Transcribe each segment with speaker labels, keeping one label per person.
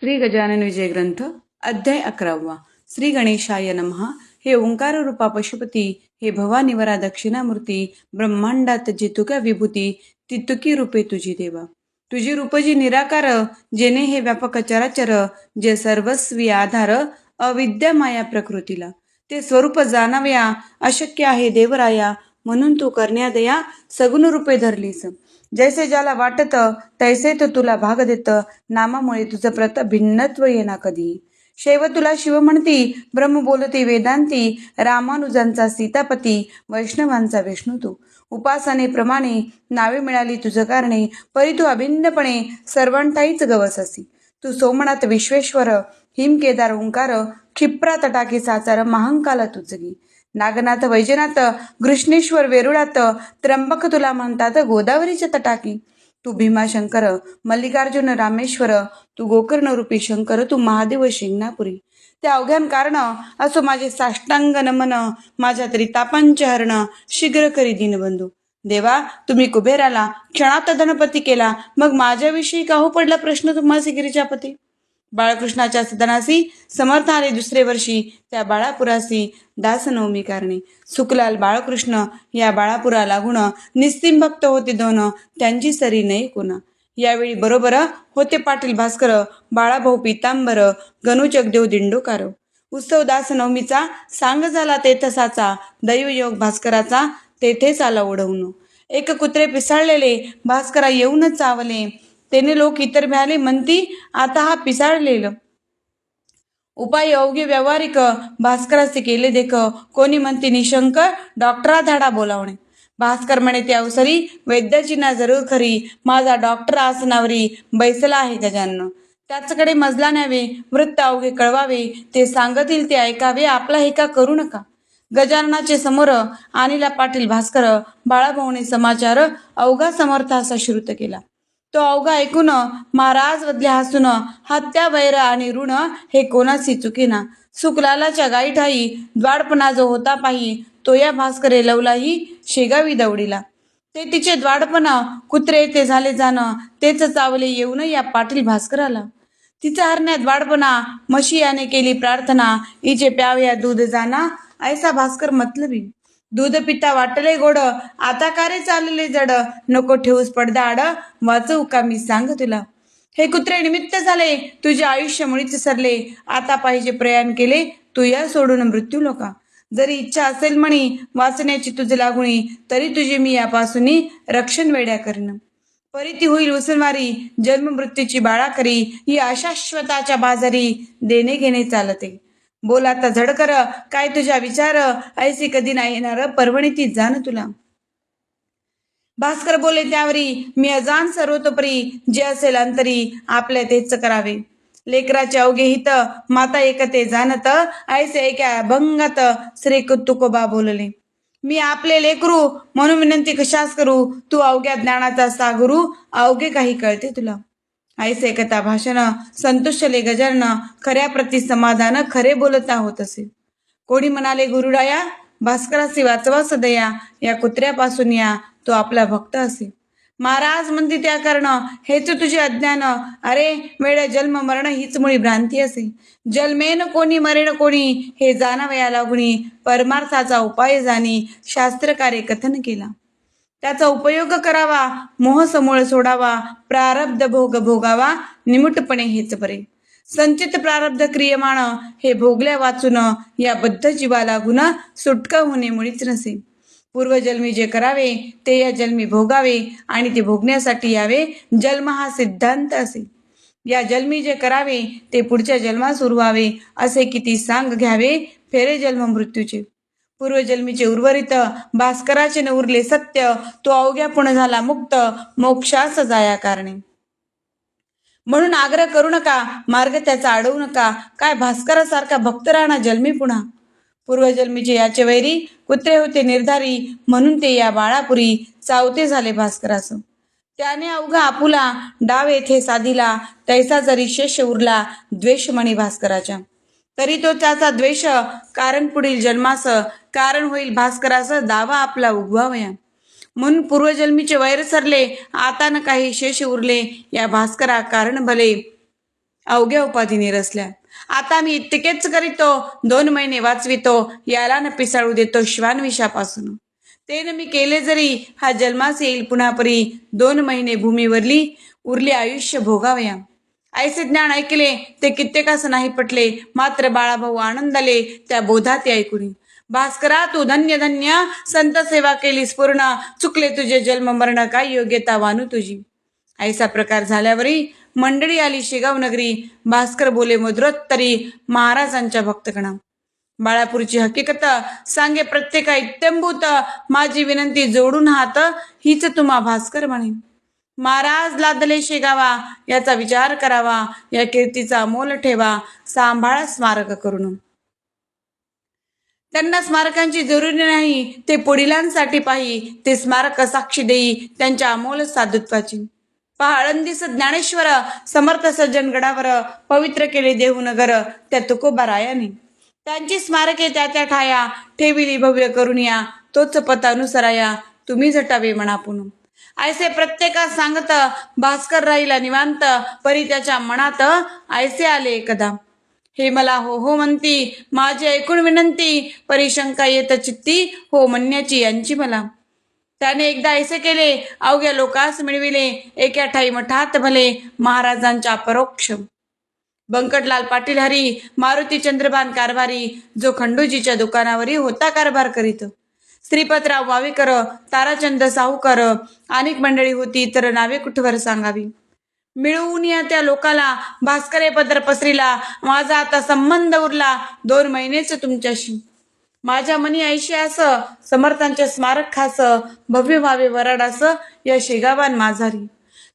Speaker 1: श्री गजानन विजय ग्रंथ अध्याय अकरावा. श्री गणेशाय नमः. हे ओंकार रूपा पशुपती हे भवानिवरा दक्षिणामूर्ती ब्रह्मांडात जितुक्या विभूती तितुकी रूपे तुझी देवा. तुझी रूप जी निराकार जेने हे व्यापक चराचर जे सर्वस्वी आधार अविद्या माया प्रकृतीला. ते स्वरूप जाणाव्या अशक्य आहे देवराया म्हणून तू करण्यादया सगुण रूपे धरलीस. जैसे ज्याला वाटत तैसे तो तुला भाग देत नामामुळे तुझं प्रत भिन्नत्व येना कधी. शैव तुला शिव म्हणती ब्रह्म बोलती वेदांती रामानुजांचा सीतापती वैष्णवांचा विष्णू तू. उपासनेप्रमाणे नावे मिळाली तुझं कारणे परी तू अभिन्नपणे सर्वांठाईच गवस असी. तू सोमनाथ विश्वेश्वर हिमकेदार ओंकार क्षिप्रा तटाके साचार महांकाला तुझगी नागनाथ वैजनाथ घृष्णेश्वर वेरुळात त्र्यंबक तुला म्हणतात गोदावरीच्या तटाकी. तू भीमाशंकर मल्लिकार्जुन रामेश्वर तू गोकर्ण रूपी शंकर तू महादेव शिंगणापुरी. त्या अवघ्यान कारण असो माझे साष्टांग नमन माझ्या तरी तापांचे हरण शीघ्र करी दिनबंधू. देवा तुम्ही कुबेराला क्षणात धनपती केला मग माझ्याविषयी काहू पडला प्रश्न तुम्हाला पती? बाळकृष्णाच्या सदनासी समर्थ आले दुसरे वर्षी त्या बाळापुरासी दासनवमी कारणे. सुखलाल बाळकृष्ण या बाळापुरा लागून निस्तिम भक्त होते दोन त्यांची सरी नाही कोणा. यावेळी बरोबर होते पाटील भास्कर बाळाभाऊ पितांबर गणू जगदेव दिंडोकार. उत्सव दासनवमीचा सांग झाला तेथसाचा दैवयोग भास्कराचा तेथेच आला ओढवून एक कुत्रे पिसाळलेले भास्करा येऊनच चावले. त्याने लोक इतर भ्याले म्हणती आता हा पिसाळलेलं. उपाय अवघे व्यावहारिक भास्कराचे केले देख कोणी म्हणते निशंक डॉक्टरा धाडा बोलावणे. भास्कर म्हणे त्या अवसरी वैद्याची ना जरूर खरी माझा डॉक्टर आसनावरी बैसला आहे गजानन. त्याचकडे मजला न्यावे वृत्त अवघे कळवावे ते सांगतील ते ऐकावे आपला हे का करू नका? गजाननाचे समोर अनिला पाटील भास्कर बाळाभाऊने समाचार अवघा समर्थ असा श्रुत केला. तो अवघा ऐकून महाराज वदले हसून हत्या वैर आणि ऋण हे कोणासी सुकलालाच्या गाई ठाई द्वाडपणा जो होता पाही तो या भास्करे लवलाही शेगावी दवडीला. ते तिचे द्वाडपणा कुत्रे ते झाले जाणं तेच चावले येऊन या पाटील भास्कराला. तिचा हरण्यात द्वाडपणा म्हशी याने केली प्रार्थना इचे प्यावया दूध जाना ऐसा भास्कर मतलबी. दूध पिता वाटले गोड. आता का रे चालले जड? नको ठेवूस पडदा आड. वाचवू का मी सांग तुला. हे कुत्रे निमित्त झाले. तुझे आयुष्य मुळीच सरले. आता पाहिजे प्रयाण केले. तू या सोडून मृत्यू लोका. जरी इच्छा असेल म्हणी वाचण्याची तुझे लागुणी तरी तुझे मी यापासून रक्षण वेड्या करीन परिती होईल उसनवारी. जन्म मृत्यूची बाळा करी. ही अशाश्वताच्या बाजारी. देणे घेणे चालते. बोल आता झडकर काय तुझ्या विचार? ऐसी कधी नाही येणार. परवणी ती जाण तुला. भास्कर बोले त्यावरी मी अजान सर्वतोपरी जे असेल अंतरी आपल्या तेच करावे. लेकराचे अवघे हित माता एकते जाणत ऐसे एका भंगात श्री तुकोबा बोलले. मी आपले लेकरू म्हणून विनंती कशास करू? तू अवघ्या ज्ञानाचा सागुरू अवघे काही कळते तुला. ऐसे कथा भाषण संतुष्टले गजानन खऱ्या प्रति समाधान खरे बोलता होत असे कोणी म्हणाले गुरुडाया भास्करासी वाचवा सदया या कुत्र्यापासून या तो आपला भक्त असे महाराज म्हणते त्या करणं हेच तुझे अज्ञान अरे वेळ जन्म मरण हीच मुळी भ्रांती असे जन्मेन कोणी मरेण कोणी हे जाणावया लागुणी परमार्थाचा उपाय जाणी शास्त्रकारे कथन केला त्याचा उपयोग करावा मोह समूळ सोडावा प्रारब्ध भोग भोगावा निमुटपणे हेच बरे संचित प्रारब्ध क्रियमाण हे भोगल्या वाचून या बद्ध जीवाला गुन्हा सुटका होणे मुळीच नसे. पूर्वजन्मी जे करावे ते या जन्मी भोगावे आणि ते भोगण्यासाठी यावे जन्म हा सिद्धांत असे. या जन्मी जे करावे ते पुढच्या जन्मास उरवावे असे किती सांग घ्यावे फेरे जन्म मृत्यूचे. पूर्वजन्मीचे उर्वरित भास्कराचे न उरले सत्य तो अवघ्या पुणे झाला मुक्त मोक्षास जाया कारणे. म्हणून आग्रह करू नका मार्ग त्याचा अडवू नका. काय भास्करासारखा भक्त राहणा जन्मी पुन्हा? पूर्वजन्मीचे याचे वैरी कुत्रे होते निर्धारी म्हणून ते या बाळापुरी चावते झाले भास्करास त्याने अवघा आपुला डाव येथे साधिला तैसा जरी शेष उरला द्वेषमणी भास्कराच्या. तरी तो त्याचा द्वेष कारण पुढील जन्मास कारण होईल? भास्कराचा दावा आपला उगवावया. म्हणून पूर्वजन्मीचे वैर सरले आता न काही शेष उरले या भास्करा कारण भले अवघ्या उपाधीने निरसल्या. आता मी इतकेच करीतो दोन महिने वाचवितो याला न पिसाळू देतो श्वान विषापासून न मी केले जरी हा जन्मास येईल पुन्हा परी दोन महिने भूमीवरली उरले आयुष्य भोगावया. ऐसे ज्ञान ऐकले ते कित्येकास नाही पटले मात्र बाळाभाऊ आनंदाले त्या बोधात ऐकून भास्करा तू धन्य धन्य. संत सेवा केलीस पूर्ण. चुकले तुझे जन्म मरण काय योग्यता वानू तुझी. ऐसा प्रकार झाल्यावरही मंडळी आली शेगाव नगरी. भास्कर बोले मधुरोत्तरी महाराजांच्या भक्तगणा. बाळापूरची हकीकत सांगे प्रत्येका इत्यंभूत. माझी विनंती जोडून हात हीच तुम्हा भास्कर म्हणे. महाराज लादले शेगावा याचा विचार करावा. या कीर्तीचा मोल ठेवा. सांभाळा स्मारक करून. त्यांना स्मारकांची जरुरी नाही ते पुढिलांसाठी पाही ते स्मारक साक्षी देई त्यांच्या अमोल साधुत्वाची. पहाळंदीस ज्ञानेश्वर समर्थ सज्जनगडावर पवित्र केले देहूनगर त्या तुकोबारायाने त्यांची स्मारके त्या त्या ठाया ठेविली भव्य करून या तोच पता अनुसराया तुम्ही झटावे मनापून. ऐसे प्रत्येका सांगत भास्कर राहिला निवांत परी त्याच्या मनात ऐसे आले एकदा. हे मला हो हो म्हणती. माझी ऐकून विनंती. परिशंका येत चित्ती. हो म्हणण्याची यांची मला. त्याने एकदा ऐसे केले. अवघ्या लोकास मिळविले. एका ठाई मठात भले. महाराजांच्या परोक्ष. बंकटलाल पाटील हरी मारुती चंद्रबान कारभारी जो खंडूजीच्या दुकानावरही होता कारभार करीत. श्रीपतराव वावेकर ताराचंद साहूकर अनेक मंडळी होती तर नावे कुठवर सांगावी? मिळवून या त्या लोकाला. भास्करे पत्र पसरीला. माझा आता संबंध उरला. दोन महिनेच तुमच्याशी. माझ्या मनी ऐशी असं समर्थांचे स्मारक खास भव्य भावे वराडास या शेगावान माझारी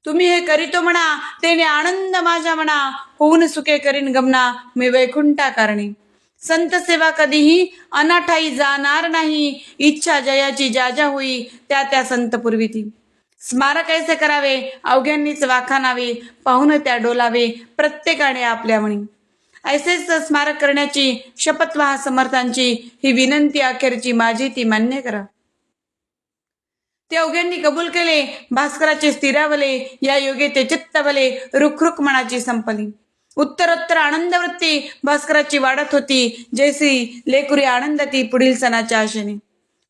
Speaker 1: तुम्ही हे करीतो म्हणा तेने आनंद माझ्या म्हणा होऊन सुखे करीन गमना मी वैकुंठा कारणी. संत सेवा कधीही अनाठाई जाणार नाही. इच्छा जयाची ज्या ज्या होई त्या त्या संत पूर्वी स्मारक ऐसे करावे अवघ्यांनीच वाखाणावे पाहून त्या डोलावे प्रत्येकाने आपल्या म्हणी ऐसेच स्मारक करण्याची शपथ व्हा समर्थांची ही विनंती अखेरची माझी ती मान्य करा. ते अवघ्यांनी कबूल केले भास्कराचे स्थिरावले या योगे ते चित्तवले रुखरुख मनाची संपली. उत्तरोत्तर आनंद वृत्ती भास्कराची वाढत होती जैसी लेकुरी आनंदती पुढील सणाच्या आशेने.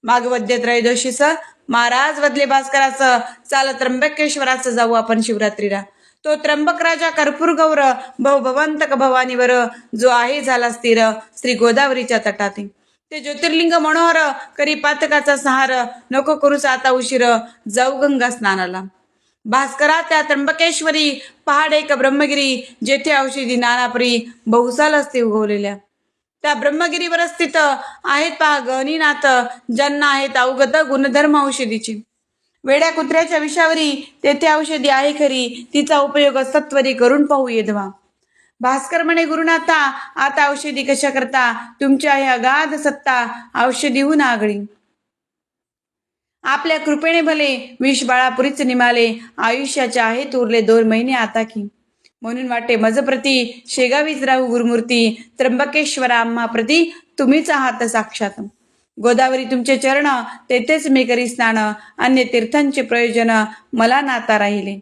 Speaker 1: भागवद्य त्रयोदशीस महाराज बदले भास्कराचं चाल त्र्यंबकेश्वराचं जाऊ आपण शिवरात्रीला. तो त्र्यंबक राजा कर्पूर गौर भव भवंतक भवानीवर जो आहे झाला स्थिर श्री गोदावरीच्या तटात. ते ज्योतिर्लिंग मनोहर करी पातकाचा सहार नको करूच आता उशीर जाऊ गंगा स्नानाला. भास्करा त्या त्र्यंबकेश्वरी पहाड एक ब्रह्मगिरी जेथे औषधी नानापरी बहुसाल असते उगवलेल्या. त्या ब्रह्मगिरीवर स्थित आहेत पहा गणिनाथ ज्यांना आहेत अवगत गुणधर्म औषधीची. वेड्या कुत्र्याच्या विषावरी तेथे औषधी आहे खरी तिचा उपयोग सत्वरी करून पाहू येधवा. भास्कर म्हणे गुरुनाथा आता औषधी कशा करता? तुमच्या ह्या गाध सत्ता औषधीहून आगळी. आपल्या कृपेने भले विष बाळापुरीच निमाले आयुष्याचे आहेत उरले दोन महिने आता की. म्हणून वाटे मजप्रती शेगावीच राहू गुरुमूर्ती त्र्यंबकेश्वरा आम्हा प्रती तुम्हीच आहात साक्षात. गोदावरी तुमचे चरण तेथेच मी करी स्नान अन्य तीर्थांचे प्रयोजन मला नाता राहिले.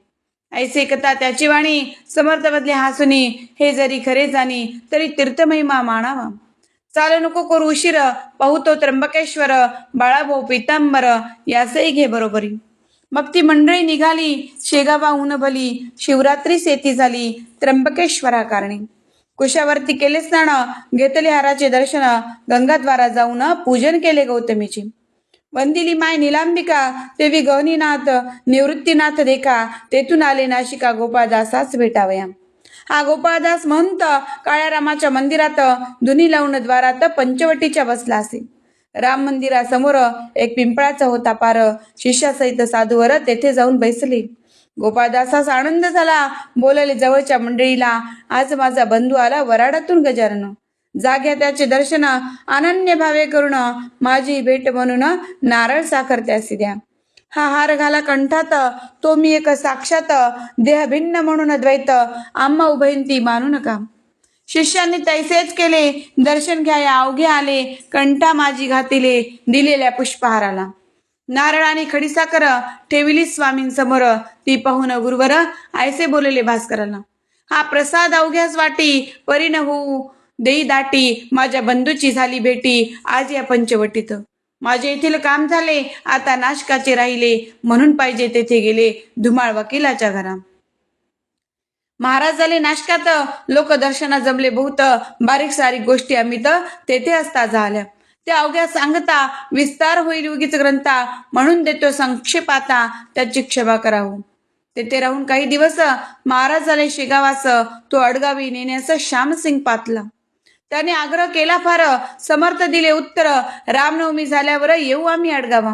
Speaker 1: ऐसे कथा त्याची वाणी समर्थ बदले हासुनी हे जरी खरे जाणी तरी तीर्थमहिमा मानावा. चाल नको करू उशीर पाहुतो त्र्यंबकेश्वर बाळाभाऊ पितांबर यासही घे बरोबरी. मग ती मंडळी निघाली शेगावा भली शिवरात्री सेती झाली त्र्यंबकेश्वरा कारणी कुशावरती केले स्नान घेतले हाराचे दर्शन गंगाद्वारा जाऊन पूजन केले गौतमीची. वंदिली माय निलांबिका देवी गहनीनाथ निवृत्तीनाथ देखा तेथून आले नाशिका गोपाळदासाच भेटावया. हा गोपाळदास महंत काळ्या रामाच्या मंदिरात धुनी लावून द्वारात पंचवटीच्या बसला असे. राम मंदिरासमोर एक पिंपळाचा होता पार. शिष्यासहित साधूवर तेथे जाऊन बैसली. गोपाळदासास आनंद झाला. बोलले जवळच्या मंडळीला आज माझा बंधू आला वराडातून गजानन. जाग्या त्याचे दर्शन अनन्य भावे करून माझी भेट म्हणून नारळ साखर त्यासी द्या हा हार घाला कंठात तो मी एक साक्षात देह भिन्न म्हणून द्वैत. आम्हा उभयंती मानू नका शिष्यांनी तैसेच केले. दर्शन घ्या या अवघे आले. कंठा माझी घातिले दिलेल्या पुष्पहाराला. नारळ आणि खडीसाकर ठेविली स्वामींसमोर. ती पाहून गुरुवर आयसे बोलले भास्कराला हा प्रसाद अवघ्यास वाटी. परिण होऊ देई दाटी. माझ्या बंधूची झाली भेटी. आज या पंचवटीत. माझे येथील काम झाले. आता नाशकाचे राहिले. म्हणून पाहिजे तेथे गेले. धुमाळ वकिलाच्या घरा महाराज झाले नाशकात लोक दर्शना जमले बहुत बारीक सारीक गोष्टी अमित तेथे असता झाल्या. त्या अवघ्या सांगता विस्तार होईल उगीच ग्रंथा म्हणून देतो संक्षेपाता त्याची क्षमा करावं. तेथे राहून काही दिवस महाराज झाले शेगावास तो अडगावी नेण्यास श्यामसिंग पातला. त्याने आग्रह केला फार समर्थ दिले उत्तर रामनवमी झाल्यावर येऊ आम्ही अडगावा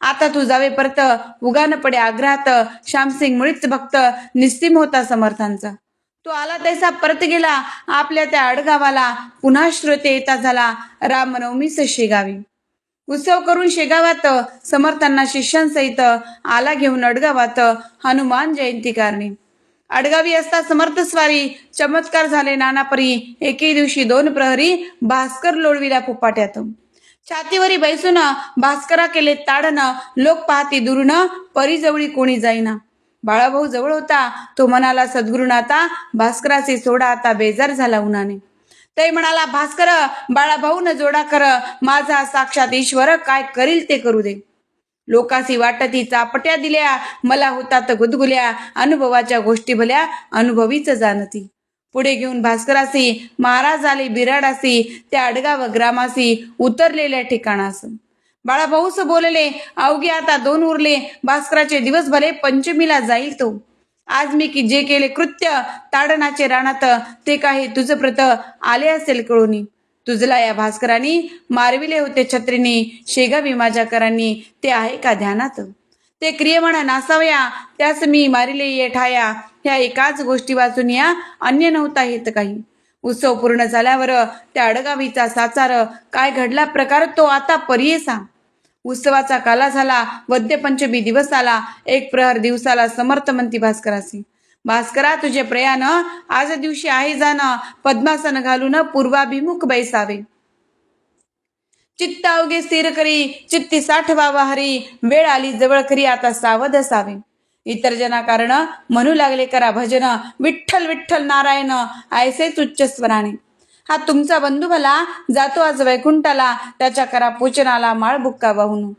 Speaker 1: आता तू जावे परत उगान पडे आग्रहात श्यामसिंग मुळीच भक्त निस्तीम होता समर्थांचा. तो आला तैसा परत गेला आपल्या त्या आडगावाला पुन्हा श्रोते येता झाला रामनवमीच शेगावी उत्सव करून शेगावात समर्थांना शिष्यांसहित आला घेऊन अडगावात हनुमान जयंती कारणे. अडगावी असता समर्थ स्वारी चमत्कार झाले नानापरी एके दिवशी दोन प्रहरी भास्कर लोळविला पोपाट्यात छातीवरी बैसून भास्करा केले ताडन लोक पाहती दुरून परीजवळी कोणी जाईना. बाळाभाऊ जवळ होता तो म्हणाला सद्गुरुनाथा भास्कराचे सोडा आता बेजार झाला उन्हाने. ते म्हणाला भास्कर बाळाभाऊ न जोडा कर माझा साक्षात ईश्वर काय करील ते करू दे. लोकासी वाटती चापट्या दिल्या मला होतात गुदगुल्या अनुभवाच्या गोष्टी भल्या अनुभवीच जाणती. पुढे घेऊन भास्करासी महाराज आले बिराडासी त्या अडगाव ग्रामासी उतरलेल्या ठिकाणास बाळाभाऊस बोलले अवघे आता दोन उरले भास्कराचे दिवस भले पंचमीला जाईल तो. आज मी की जे केले कृत्य ताडणाचे राणात ते काही तुझं प्रत आले असेल कळूनी. तुझला या भास्करांनी मारविले होते छत्रीने शेगावी माझ्याकरांनी ते आहे का ध्यानात? ते क्रियमण नासावया त्यास मी मारिले ये ठाया. ह्या एकाच गोष्टी वाचून या अन्य नव्हता येत काही. उत्सव पूर्ण झाल्यावर त्या अडगावीचा साचार काय घडला प्रकार तो आता पर्येसा उत्सवाचा काला झाला वद्यपंचमी दिवस आला एक प्रहर दिवसाला समर्थ म्हणती भास्करासी. भास्करा तुझे प्रयाण आज दिवशी आहे जाणं पद्मासन घालून पूर्वाभिमुख बैसावे. चित्त अवघे स्थिर करी चित्ती साठवावा हरी वेळ आली जवळ करी आता सावध असावे. इतर जना कारण म्हणू लागले करा भजन विठ्ठल विठ्ठल नारायण ऐसेच उच्च स्वराने. हा तुमचा बंधू भला जातो आज वैकुंठाला त्याच्या करा पूजनाला माळ बुक्का वाहून.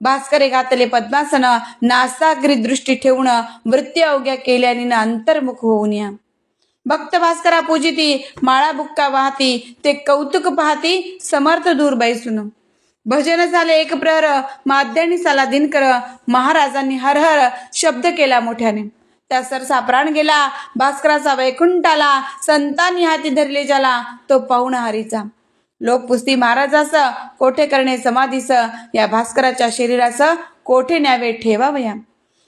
Speaker 1: भास्करे घातले पद्मासन नासाग्री दृष्टी ठेवून वृत्ती अवघ्या केल्याने अंतर्मुख होऊन या. भक्त भास्करा पूजिती माळा बुक्का वाहती ते कौतुक पाहती समर्थ दूर बैसून. भजन झाले एक प्रहर माध्यानी साला दिनकर महाराजांनी हर हर शब्द केला मोठ्याने. त्या सरसा प्राण गेला भास्कराचा वैकुंठाला संतांनी हाती धरले ज्याला तो पाहुणहारीचा लोक पुस्ती महाराजास कोठे करणे समाधीस या भास्कराच्या शरीरास कोठे न्यावे ठेवावया?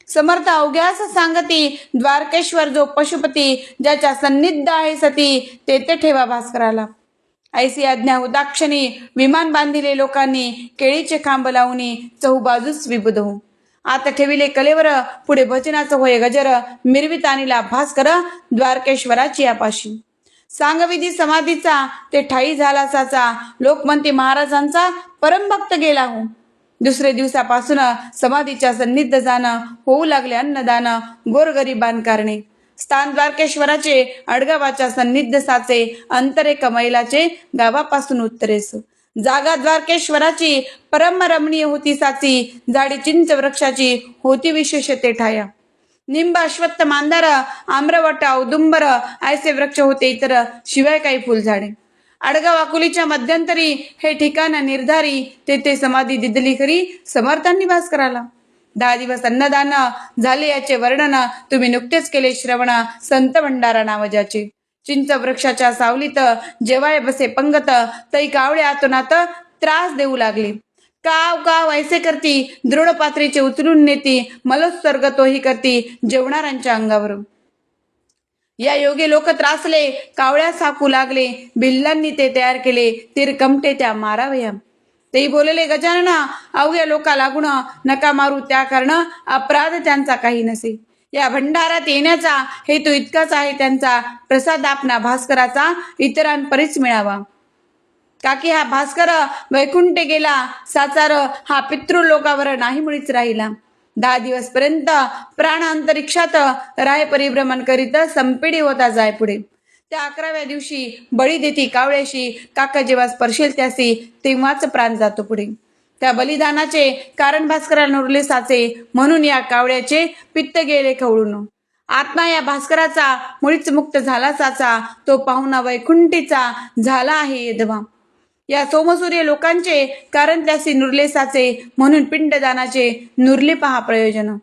Speaker 1: समर्थ अवघ्यास सांगती द्वारकेश्वर जो पशुपती ज्याच्या सन्निध आहे सती तेथे ठेवा भास्कराला. ऐसी आज्ञा उदाक्षणी विमान बांधिले लोकांनी केळीचे खांब लावणी चहूबाजूस विबुध हो आता ठेविले कलेवर पुढे भजनाचं होय गजर मिरवित आणिला भास्कर द्वारकेश्वराची आपाशी सांगविधी समाधीचा ते ठाई झाला साचा लोकमंती महाराजांचा परमभक्त गेला हो दुसरे दिवसापासून समाधीच्या सन्निध जाणं होऊ लागले अन्नदान गोरगरिबान कारणे. स्थान द्वारकेश्वराचे अडगावाच्या सन्निध साचे अंतरे कमैलाचे गावापासून उत्तरेस. जागा द्वारकेश्वराची परम रमणीय होती साची जाडी चिंच वृक्षाची होती विशेषते ठाया निंब अश्वत्थ मांदार आम्रवट औदुंबर ऐसे वृक्ष होते इतर शिवाय काही फुलझाडे. आडगाव अकुलीच्या मध्यंतरी हे ठिकाण निर्धारी तेथे समाधी दिदली खरी समर्थांनी वास कराला दहा दिवस अन्नदान झाले याचे वर्णन तुम्ही नुकतेच केले श्रवण संत भंडारा नावजाचे चिंच वृक्षाच्या सावलीत जेवाय बसे पंगत तई कावळे आतोनात त्रास देऊ लागले. काव काव ऐसे करती दृढ पात्रीचे उचलून नेती मलोत्सर्ग तोही करती जेवणाऱ्यांच्या अंगावरून. या योगे लोक त्रासले कावळ्या साकू लागले बिल्लांनी ते तयार केले तिरकमटे त्या मारावया तेही बोलले गजानना अवघ्या लोका लागून नका मारू त्या करणं अपराध त्यांचा काही नसे. या भंडारात येण्याचा हेतू इतकाच आहे त्यांचा प्रसाद आपणा भास्कराचा इतरांपरीच मिळावा. काकी हा भास्कर वैकुंठे गेला साचार हा पितृलोकावर नाही मुळीच राहिला. दहा दिवस पर्यंत प्राण अंतरिक्षात राय परिभ्रमण करीत संपिडी होता जाय पुढे त्या अकराव्या दिवशी बळी देती कावळ्याशी काका जेव्हा स्पर्शेल त्यासी तेव्हाच प्राण जातो पुढे. त्या बलिदानाचे कारण भास्कराला उरले साचे म्हणून या कावळ्याचे पित्त गेले खवळून. आत्मा या भास्कराचा मुळीच मुक्त झाला साचा तो पाहुणा वैकुंठीचा झाला आहे यदवा. या सोमसूर्य लोकांचे कारण त्यासी नुरले साचे म्हणून पिंडदानाचे नुरले पहा प्रयोजन.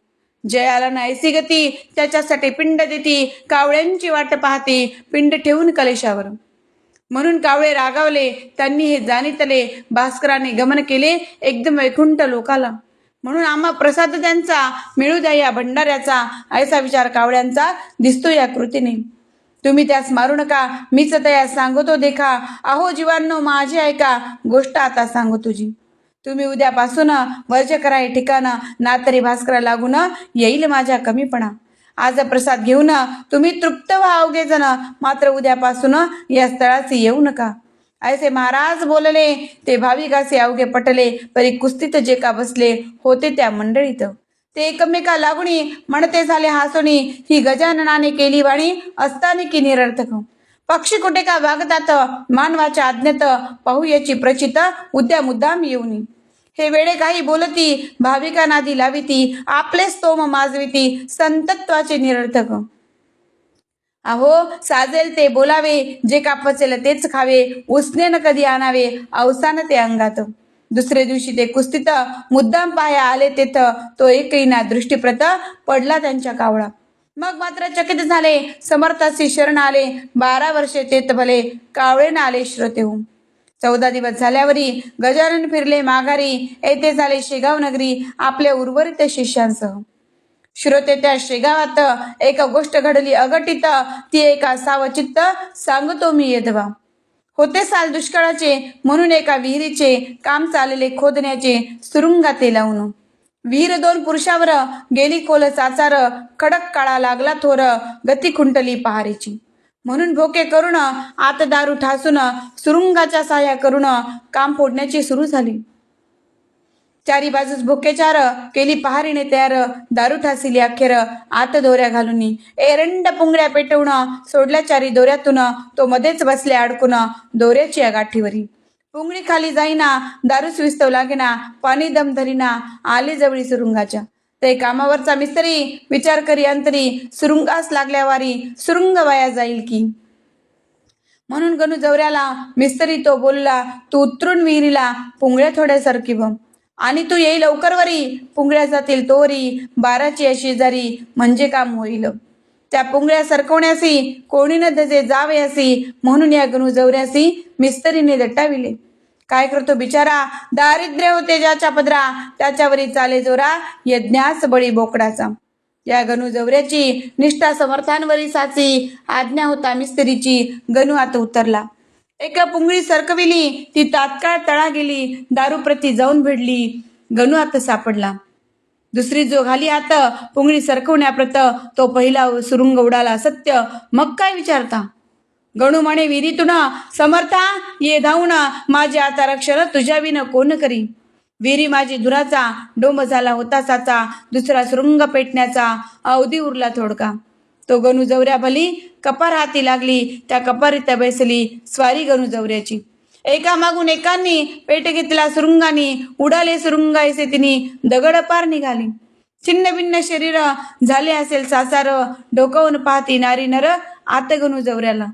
Speaker 1: जयाला नायसी गती त्याच्यासाठी पिंड देती कावळ्यांची वाट पाहती पिंड ठेवून कलेशावर. म्हणून कावळे रागावले त्यांनी हे जाणीतले भास्कराने गमन केले एकदम वैकुंठ लोकाला. म्हणून आम्हा प्रसाद त्यांचा मिळू द्या या भंडाऱ्याचा ऐसा विचार कावळ्यांचा दिसतो या कृतीने. तुम्ही त्यास मारू नका. मीच तयास सांगतो देखा. अहो जीवांनो माझी ऐका. गोष्ट आता सांगू तुझी. तुम्ही उद्यापासून वर्ज करा हे ठिकाण ना तरी भास्करा लागून येईल माझ्या कमीपणा. आज प्रसाद घेऊन तुम्ही तृप्त व्हा अवघे जण मात्र उद्यापासून या स्थळाची येऊ नका. ऐसे महाराज बोलले ते भाविकाचे अवघे पटले परी कुस्तीत जे का बसले होते त्या मंडळीत. ते एकमेका लागुणी म्हणते झाले हासुणी ही गजाननाने केली वाणी असताने की निरर्थक पक्षी कुठे का वागतात? मानवाच्या आज्ञेत पाहू याची प्रचित उद्या मुद्दाम येऊनी. हे वेळे काही बोलती भाविका नादी लाविती आपले स्तोम माजविती संतत्वाचे निरर्थक अहो साजेल ते बोलावे जे का पचेल तेच खावे उसने न कधी आणावे अवसान ते अंगात. दुसऱ्या दिवशी ते कुस्तीत मुद्दाम पाया आले तेथं तो एकही ना दृष्टीप्रत पडला त्यांच्या कावळा. मग मात्र चकित झाले. समर्थासी शरण आले. बारा वर्षे तेत भले कावळे ना आले श्रोते होऊन चौदा दिवस झाल्यावरी गजानन फिरले माघारी. येथे झाले शेगाव नगरी आपल्या उर्वरित शिष्यांसह. श्रोते त्या शेगावात एक गोष्ट घडली. अगटित ती एका सावचित्त सांगतो मी येदवा होते साल दुष्काळाचे म्हणून एका विहिरीचे काम चालले खोदण्याचे सुरुंगाते लावून. विहीर दोन पुरुषावर गेली खोल चाचार कडक काळा लागला थोर गती खुंटली पहारीची. म्हणून भोके करून आत दारू ठासून सुरुंगाच्या साह्या करून काम फोडण्याची सुरू झाली. चारी बाजूस भुकेचार केली पहारीने तयार दारू ठासिली अखेर आत दोऱ्या घालून. एरंड पुंगड्या पेटवून सोडल्या चारी दोऱ्यातून तो मध्येच बसले अडकून दोऱ्याची या गाठीवरी. पुंगडी खाली जाईना दारू स्विस्तव लागेना पाणी दम धरीना आले जवळी सुरुंगाच्या. ते कामावरचा मिस्त्री विचार करी अंतरी सुरुंगास लागल्यावारी सुरुंग वाया जाईल की. म्हणून गणू जवऱ्याला मिस्त्री तो बोलला तू उतरून विहिरीला पुंगळ्या थोड्यासारखी बम. आणि तू येई लवकर वरी. पुंगळ्या जातील तोरी बाराची अशी जरी म्हणजे काम होईल. त्या पुंगळ्या सरकवण्यासी कोणी न दजे जावे असी म्हणून या गणू जवऱ्यासी मिस्त्रीने दट्टाविले काय करतो बिचारा? दारिद्र्य होते ज्याच्या पदरा. त्याच्यावरी चाले जोरा. यज्ञास बळी बोकडाचा. या गणू जवऱ्याची निष्ठा समर्थांवरी साची. आज्ञा होता मिस्त्रीची. गणू आता उतरला. एका पुंगळी सरकविली ती तात्काळ तळा गेली दारूप्रती जाऊन भिडली. गणू आता सापडला. दुसरी जो घाली आता पुंगळी सरकवण्याप्रत तो पहिला सुरुंग उडाला. सत्य मग काय विचारता? गणू म्हणे विहिरीतून समर्था ये धावून माझे आता रक्षण तुझ्या विन कोण करी? विहिरी माझी धुराचा डोंब झाला होता साचा दुसरा सुरुंग पेटण्याचा अवधी उरला थोडका. तो गणू जवऱ्या भली कपार हाती लागली त्या कपारीत बैसली स्वारी गणुजवऱ्याची. एका मागून एकांनी पेट घेतला सुरुंगानी उडाले सुरुंगायचे तिने दगड पार निघाली. छिन्न भिन्न शरीर झाले असेल सासार डोकावून पाहती नारी नर आत गणू जवऱ्याला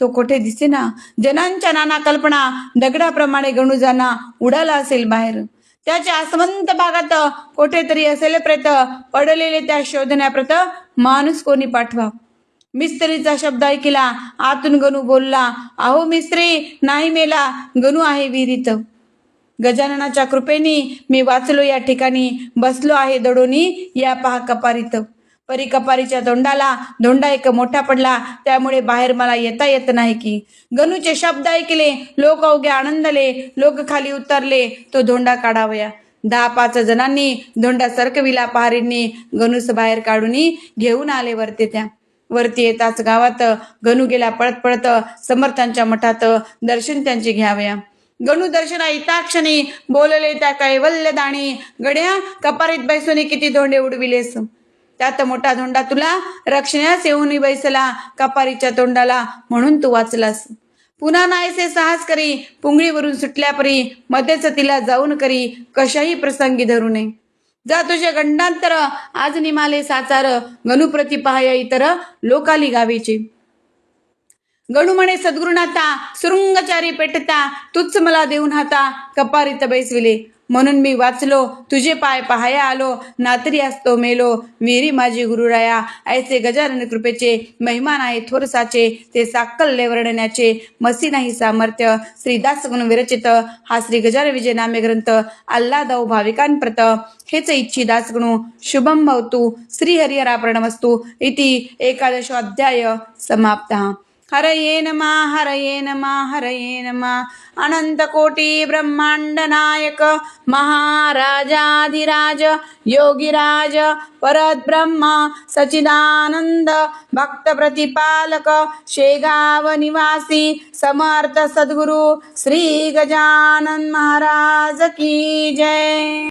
Speaker 1: तो कोठे दिसेना? जनांच्या नाना कल्पना दगडाप्रमाणे गणू जाना उडाला असेल बाहेर. त्याच्या आसमंत भागात कोठेतरी असेल प्रेत पडलेले त्या शोधण्याप्रत माणूस कोणी पाठवा. मिस्त्रीचा शब्द ऐकला आतून गणू बोलला अहो मिस्त्री नाही मेला गणू आहे विहिरीत. गजाननाच्या कृपेने मी वाचलो या ठिकाणी बसलो आहे दडोनी या पहा कपारीत. परी कपारीच्या तोंडाला धोंडा एक मोठा पडला. त्यामुळे बाहेर मला येता येत नाही की. गणूचे शब्द ऐकले लोक अवघे आनंदले लोक खाली उतरले. तो धोंडा काढावया. दहा पाच जणांनी धोंडा सरकविला पहारींनी गणूस बाहेर काढून घेऊन आले वरते त्या. वरती येताच गावात गणू गेला पळत पळत समर्थांच्या मठात दर्शन त्यांचे घ्यावया. गणू दर्शना इताक्षणी बोलले त्या कैवल्य दाणी गड्या कपारीत बैसोनी किती धोंडे उडविलेस? त्यात मोठा धोंडा तुला रक्षण्यास येऊन बैसला कपारीच्या तोंडाला म्हणून तू वाचलास. पुन्हा नाहीसे साहस करी पुंगळीवरून सुटल्या परी मध्येच तिला जाऊन करी कशाही प्रसंगी धरू नये जा तुझे गंडांतर आज निमाले साचार गणुप्रती पाहय इतर लोकाली गावीचे. गणू म्हणे सद्गुरुनाथा सुरुंगचारी पेटता तुच मला देऊन हाता कपारीत बैसविले. म्हणून मी वाचलो तुझे पाय पाहाया आलो नातरी असतो मेलो विहिरी माझी गुरुराया ऐसे गजानन कृपेचे महिमान आहे थोरसाचे ते साकल्य वर्णण्याचे मसी नाही सामर्थ्य श्रीदास गुण विरचित हा श्री गजानन विजय नामे ग्रंथ आल्हादौ भाविकांप्रत हेच इच्छी दासगणू शुभम भवतु श्रीहरिहरा प्रणमस्तु इति एकादशोऽध्याय समाप्त. हरये नमा हरये नमा हरये नमा। अनंतकोटी ब्रह्मांड नायक महाराजाधिराज योगिराज परब्रह्म सचिदानंद भक्त प्रतिपालक शेगाव निवासी समर्थ सद्गुरु श्री गजानन महाराज की जय।